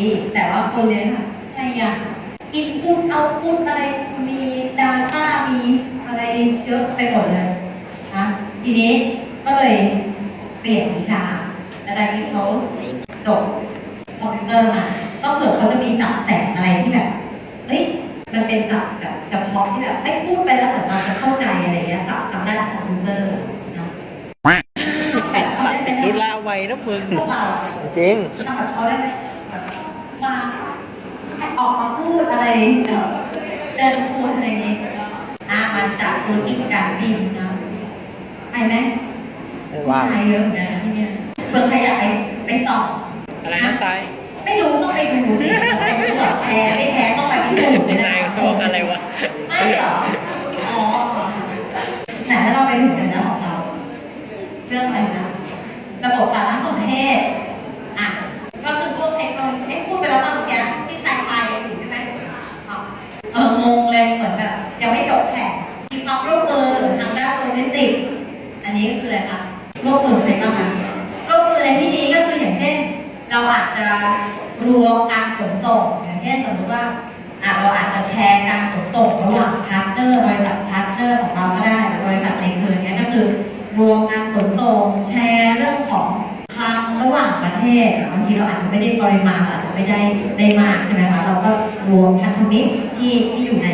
นุกดีแต่ว่าคนเรียนอะอะไรอะอินพุตเอาพุตอะไรมีดาต้ามีอะไรเยอะไปหมดเลยนะทีนี้ก็เลยเปลี่ยนวิชาอาจารย์ที่เขาจบคอมพิวเตอร์มาก็เผื่อเขาจะมีสับแสงอะไรที่แบบเฮ้ยมันเป็นศัพท์แบบเฉพาะที่แบบไม่พูดไปแล้วเหมือนเราจะเข้าใจอะไรเงี้ยศัพท์ทางด้านคอมพิวเตอร์เนาะแต่เขาได้เป็นดูลาไวนะมึงพวกเราจริงทำแบบเขาได้ไหมแบบมา ออกมาพูดอะไรเอ่อเดินชวนอะไรเงี้ยอ่ามาจากธุรกิจการบินนะไปไหมว้าวไปเยอะเหมือนกันนะที่เนี่ยเพื่อใครอยากไปไปสอบอะไรนะทรายไม่รู้ต้องไปดูสิเป็นผู้แบบแพ้ไม่แพ้ต้องไปที่ดูดีไซน์ตัวอะไรวะไม่เหรออ๋อไหนถ้าเราไปถึงกันนะของเราเรื่องอะไรนะระบบสารสนเทศ เราอาจจะรวมการขนส่งอย่างเช่นสมมติว่าเราอาจจะแชร์การขนส่งระหว่างพาร์ทเนอร์บริษัทพาร์ทเนอร์ของเราก็ได้หรือบริษัทในเครือเนี้ยก็คือ รวมการขนส่งแชร์เรื่องของทางระหว่างประเทศบางทีเราอาจจะไม่ได้ปริมาณอาจจะไม่ได้ได้มากใช่ไหมคะเราก็รวมพันธมิตรที่ที่อยู่ใน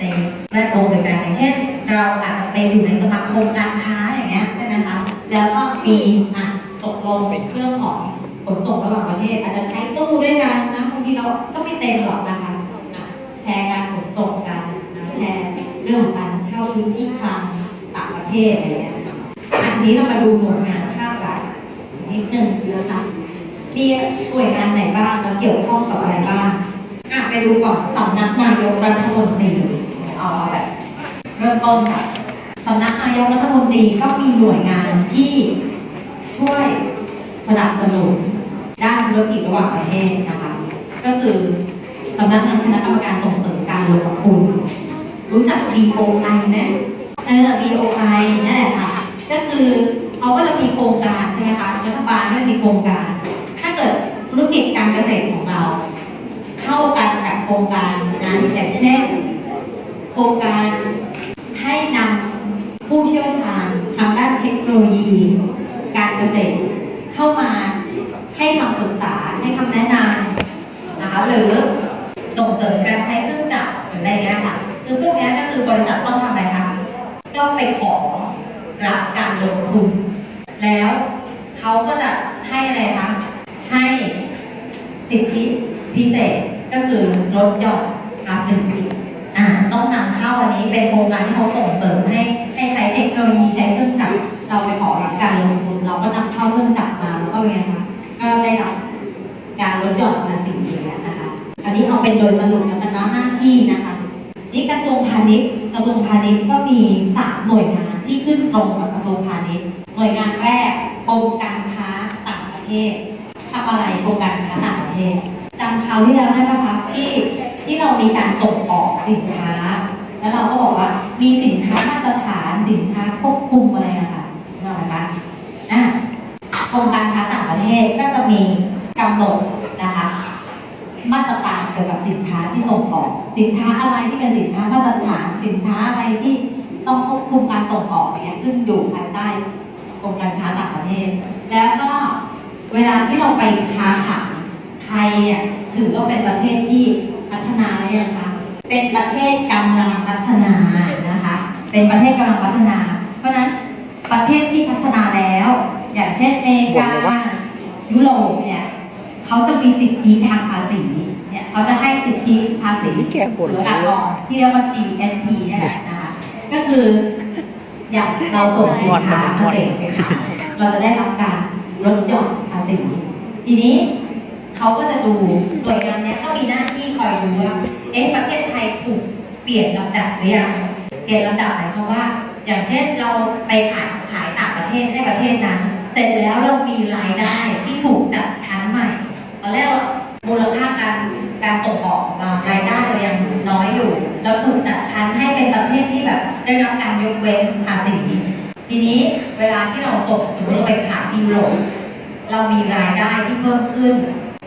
ในแวดวงเดียวกันอย่างเช่น เราอาจจะไปอยู่ในสมาคมการค้าอย่างเงี้ยใช่ไหมคะแล้วก็มีอะตกลงเรื่องของขนส่งระหว่าง เทศอาจจะใช้ตู้ด้วยกันนะบางทีเราก็ไม่เต็มหรอกนะคะแชร์การขนส่งกันนะแชร์เรื่องของการเช่าพื้นที่คลังต่างประเทศอะไรอย่างเงี้ยอันนี้เรามาดูหน่วยงานภาครัฐนิดหนึ่งนะคะมีหน่วยงานไหนบ้างแล้วเกี่ยวข้องกับอะไรบ้างอะไปดูก่อนสำนักนายกรัฐมนตรีเอาแบบเริ่มต้นค่ะสำนักนายกรัฐมนตรีก็มีหน่วยงานที่ช่วยสนับสนุน ด้านธุรกิจระหว่างประเทศนะคะ ก็คือสำนักงานคณะกรรมการส่งเสริมการลงทุน รู้จัก DOI ไหมเออ DOI นั่นแหละค่ะ ก็คือเขาก็จะมีโครงการใช่ไหมคะ รัฐบาลก็จะมีโครงการ ถ้าเกิดธุรกิจการเกษตรของเรา เข้ากันกับโครงการนั้นอย่างเช่น โครงการให้นำผู้เชี่ยวชาญทางด้านเทคโนโลยี การเกษตร เข้ามาให้คำปรึกษาให้คำแนะนำนะคะ หรือ ส่งเสริมการใช้เครื่องจักรหรืออะไรเงี้ยค่ะคือพวกนี้ก็คือบริษัทต้องทำอะไรคะต้องไปขอรับการลงทุน แล้วเขาก็จะให้อะไรคะให้สิทธิพิเศษก็คือลดหย่อนภาษีอ่าต้องนำเข้าอันนี้เป็นโครงการที่เขาส่งเสริมให้ให้ใช้เทคโนโลยีใช้เครื่องจักรเราไปขอรับการลงทุน เราก็นำเข้าเครื่องจักรมาแล้วก็เป็นไงคะก็ได้รับการลดหย่อน เป็นโดยสรุปแล้วกันเนาะห้าที่นะคะนี่กระทรวงพาณิชย์กระทรวงพาณิชย์ก็มีสามหน่วยงานที่ขึ้นตรงกับกระทรวงพาณิชย์หน่วยงานแรกกรมการค้าต่างประเทศทำอะไรกรมการค้าต่างประเทศจำคราวที่แล้วได้ปะคะที่ที่เรามีการส่งออกสินค้า แล้วเราก็บอกว่ามีสินค้ามาตรฐานสินค้าควบคุมอะไรอะค่ะนึกออกไหมคะอะกรมการค้าต่างประเทศก็จะมีกำหนดนะคะมาตรการ เกี่ยวกับสินค้าที่ส่งออก สินค้าอะไรที่เป็นสินค้ามาตรฐานสินค้าอะไรที่ต้องควบคุมการส่งออกเนี่ยขึ้นอยู่ภายใต้กรมการค้าต่างประเทศ แล้วก็เวลาที่เราไปค้าขายไทยเนี่ยถือว่าเป็นประเทศที่พัฒนาแล้วยังคะเป็นประเทศกำลังพัฒนานะคะ เป็นประเทศกำลังพัฒนา เพราะฉะนั้นประเทศที่พัฒนาแล้ว อย่างเช่นอเมริกายุโรปเนี่ยเขาจะมีสิทธิทางภาษี เนี่ยเขาจะให้สิทธิภาษีนี่แกบ่นศุลกากรที่เรียกว่า GST เนี่ยแหละนะคะก็คืออย่างเราส่งสินค้าเกษตรไปขายเราจะได้รับการลดหย่อนภาษีทีนี้เขาก็จะดูหน่วยงานเนี้ยก็มีหน้าที่คอยดูว่าเอ๊ะประเทศไทยถูกเปลี่ยนลำดับหรือยังเปลี่ยนลำดับหมายความว่า อย่างเช่นเราไปขายขายต่างประเทศให้ประเทศนั้น เสร็จแล้วเรามีรายได้ที่ถูกจัดชั้นใหม่ตอนแรกมูลค่าการ การส่งออกของเรารายได้เรายังน้อยอยู่แล้วถูกจัดชั้นให้เป็นประเทศที่แบบได้รับการยกเว้นภาษีทีนี้เวลาที่เราส่งสมมติเราไปขายยุโรปเรามีรายได้ที่เพิ่มขึ้น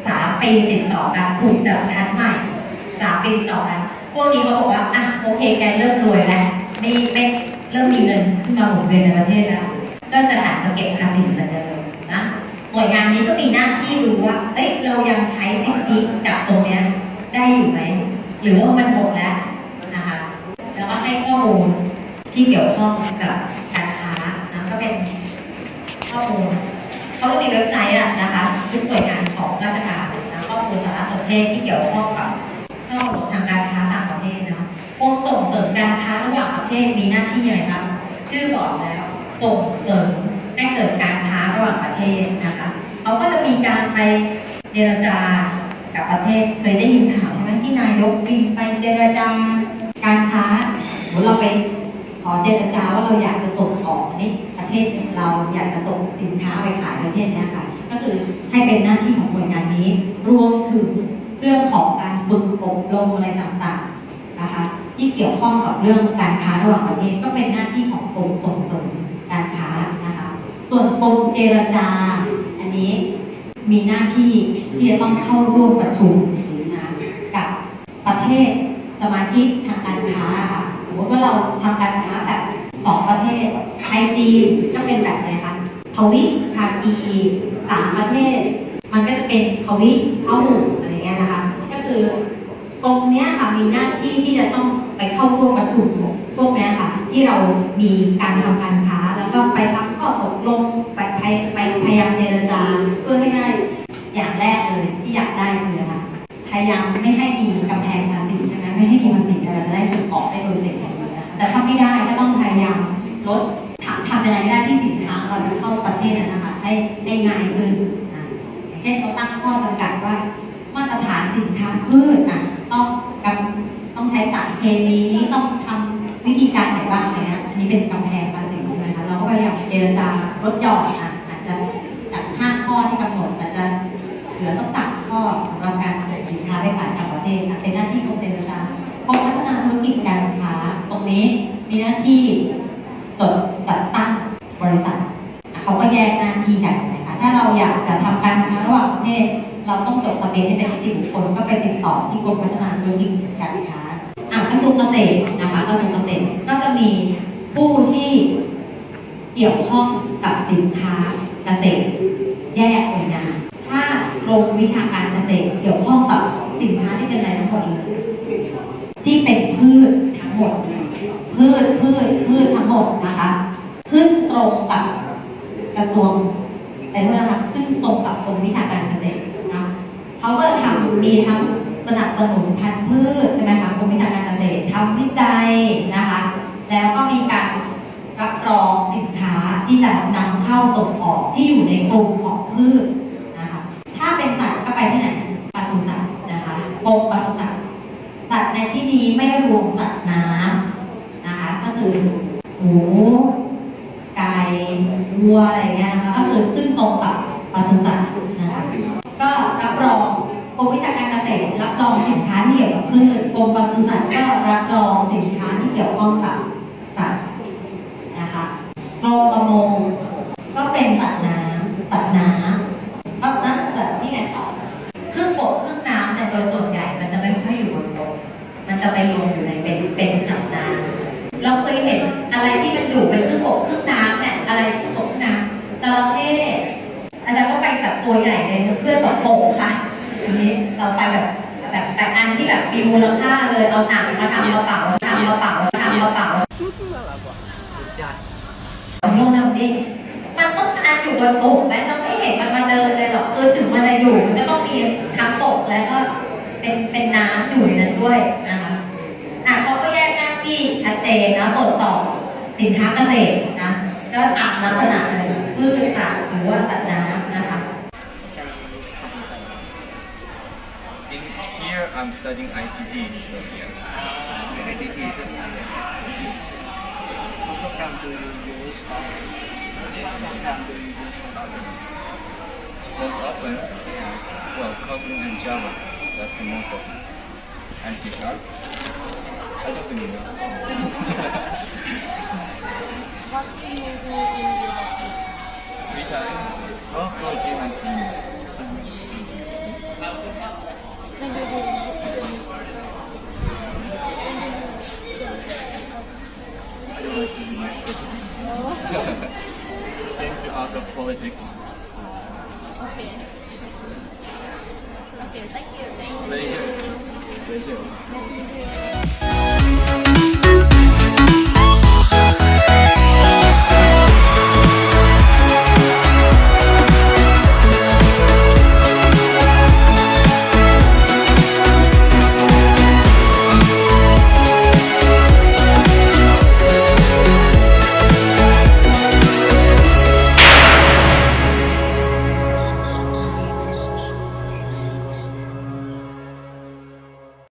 สามปีติดต่อกันถูกจัดชั้นใหม่สามปีติดต่อกันพวกนี้เขาบอกว่าอะโอเคแกเริ่มรวยแล้วไม่ไม่เริ่มมีเงินขึ้นมาหมุนเวียนในประเทศแล้วก็จะหันมาเก็บภาษีเหมือนเดิม นะหน่วยงานนี้ก็มีหน้าที่ดูว่า เอ้ย เรายังใช้สิทธิกับตรงเนี้ยได้อยู่ไหม หรือว่ามันหมดแล้วนะคะ แล้วก็ให้ข้อมูลที่เกี่ยวข้องกับการค้านะก็เป็นข้อมูลเขาก็มีเว็บไซต์อะนะคะทุกหน่วยงานของราชการนะข้อมูลสารสนเทศที่เกี่ยวข้องกับข้อมูลทางการค้าต่างประเทศนะกรมส่งเสริมการค้าระหว่างประเทศมีหน้าที่อะไรบ้างชื่อบอกแล้วส่งเสริมให้เกิดการค้าระหว่างประเทศนะ มีการไปเจรจากับประเทศเคยได้ยินข่าวใช่ไหมที่นายกบินไปเจรจาการค้าหรือเราไปขอเจรจาว่าเราอยากจะส่งออกนี่ประเทศเราอยากจะส่งสินค้าไปขายประเทศนี้ค่ะก็คือให้เป็นหน้าที่ของหน่วยงานนี้ รวมถึงเรื่องของการฝึกอบรมอะไรต่างๆนะคะที่เกี่ยวข้องกับเรื่องการค้าระหว่างประเทศก็เป็นหน้าที่ของกรมส่งเสริมการค้านะคะ ส่วนกรมเจรจาอันนี้ มีหน้าที่ที่จะต้องเข้าร่วมประชุมนะกับประเทศสมาชิกทางการค้าค่ะสมมติว่าเราทำการค้าแบบสองประเทศไทยจีนก็เป็นแบบไหนคะทวิภาคีสามประเทศ มันก็จะเป็นทวิพหุอะไรเงี้ยนะคะ ก็คือตรงเนี้ยค่ะมีหน้าที่ที่จะต้องไปเข้าร่วมประชุมพวกนี้ค่ะ ที่เรามีการทำการค้า แล้วก็ไปทำข้อตกลงไปไปไปพยายามเจรจาเพื่อให้ได้อย่างแรกเลยที่ อยากได้คืออะไรคะพยายามไม่ให้มีกำแพงภาษีใช่ไหมไม่ให้มีภาษีอะไรจะได้ส่งออกได้โดยเสร็จอย่นะคะแต่ถ้าไม่ได้ก็ต้องพยายามลดทำยังไงก็ได้ที่สินค้าเราจะเข้าประเทศนั้นนะคะได้ได้ง่ายขึ้นเช่นเขาตั้งข้อจำกัดว่า มาตรฐานสินค้าพืชอะต้องกำต้องใช้สารเคมีนี้ต้องทำวิธีการไหนบ้างอะไรเงี้ยอันนี้เป็นกำแพงภาษีใช่ไหมคะเราก็พยายามเจรจาลดหย่อนอะ นี้มีหน้าที่จดจัดตั้งบริษัทเขาก็แยกหน้าที่กันนะคะถ้าเราอยากจะทำการค้าระหว่างประเทศเราต้องจดทะเบียนให้เป็นนิติบุคคลก็ไปติดต่อที่กรมพัฒนาธุรกิจการค้าอะกระทรวงเกษตรนะคะกระทรวงเกษตรก็จะมีผู้ที่เกี่ยวข้องกับสินค้าเกษตร แยกหน่วยงานถ้ากรมวิชาการเกษตรเกี่ยวข้องกับสินค้าที่เป็นอะไรทั้งหมดเลยที่เป็นพืชทั้งหมดเลย พืชพืชพืชทั้งหมดนะคะ ขึ้นตรงกับกระทรวงแต่ว่านะคะขึ้นตรงกับกรมวิชาการเกษตรนะเขาก็ทำมีทั้งสนับสนุนพันธุ์พืชใช่ไหมคะกรมวิชาการเกษตรทำวิจัยนะคะ แล้วก็มีการรับรองสินค้าที่จะนำเข้าส่งออกที่อยู่ในกลุ่มของพืชนะคะถ้าเป็นสัตว์ก็ไปที่ไหนปศุสัตว์นะคะกรมปศุสัตว์สัตว์ในที่นี้ไม่รวมสัตว์น้ำ คือหมูไก่วัวอะไรเงี้ยนะคะก็คือขึ้นตรงกับปศุสัตว์นะคะก็รับรองกรมวิชาการเกษตรรับรองสินค้าที่เกี่ยวกับพืชกรมปศุสัตว์ก็รับรองสินค้าที่เกี่ยวข้องกับสัตว์นะคะกรมประมงก็เป็นสัตว์น้ำสัตว์น้ำก็นั่นแต่ที่ไหนต่อ เครื่องบกเครื่องน้ำเนี่ยโดยส่วนใหญ่มันจะไม่ค่อยอยู่บนบกมันจะไปรวมอยู่ในเป็นเป็นสัตว์น้ำเราเคยเห็น อะไรที่มันอยู่เป็นเครื่องบกเครื่องน้ำเนี่ยอะไรเครื่บกเครื่องน้ำจระเข้อาจารย์ก็ไปแบบตัวใหญ่เลยเพื่อนบอกโป่งค่ะทีนี้เราไปแบบแบบแต่อันที่แบบมีมูลค่าเลยเอาหนังมาทำเราเป่าทำเราเป่าทำเราเป่าช่วงนั้นดิมันต้องการอยู่บนบกไหมเราไม่เห็นมันมาเดินเลยหรอกคือถึงมันจะอยู่มันก็ต้องมีทั้งบกแล้วก็เป็นเป็นน้ำอยู่ในนั้นด้วยนะคะอะเขาก็แยกหน้าที่ชัดเจนนะตรวจสอบ สินค้าเกษตรนะก็ตามลักษณะเลยพืชสัตว์หรือว่าสัตว์น้ำนะคะ In here, I'm studying ICT. So yes. IDT. Also, come do you use uh, come do you use uh, Most often, well, Kotlin and Java. That's the most of it. and C sharp. I don't really know. What do you do in your office? Free time. Oh, go gym and swim. When you do I don't like to much. Thank you out of politics. Okay. Okay, thank you. Thank you. Pleasure. Pleasure.